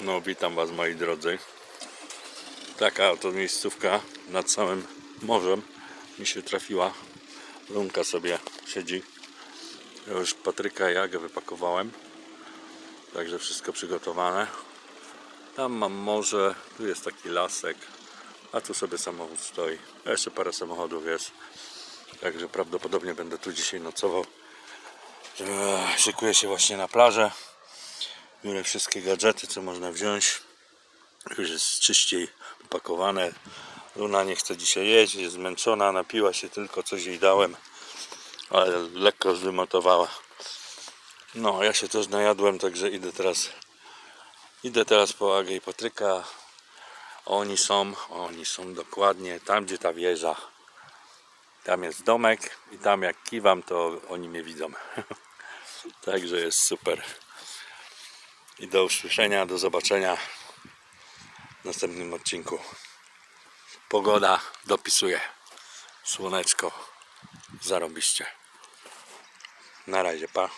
No, witam Was moi drodzy. Taka oto miejscówka nad samym morzem mi się trafiła. Lunka sobie siedzi. Już Patryka i Jagę wypakowałem. Także wszystko przygotowane. Tam mam morze, tu jest taki lasek, a tu sobie samochód stoi. A jeszcze parę samochodów jest. Także prawdopodobnie będę tu dzisiaj nocował. Eee, Szykuję się właśnie na plażę. Biorę wszystkie gadżety, co można wziąć. Już jest czyściej upakowane. Luna nie chce dzisiaj jeść, jest zmęczona, napiła się tylko, coś jej dałem, ale lekko zwymotowała. No, ja się też najadłem, także idę teraz idę teraz po Agę i Patryka. Oni są, oni są dokładnie tam, gdzie ta wieża. Tam jest domek i tam jak kiwam, to oni mnie widzą. Także jest super. I do usłyszenia, do zobaczenia w następnym odcinku. Pogoda dopisuje. Słoneczko zarobiście. Na razie, pa.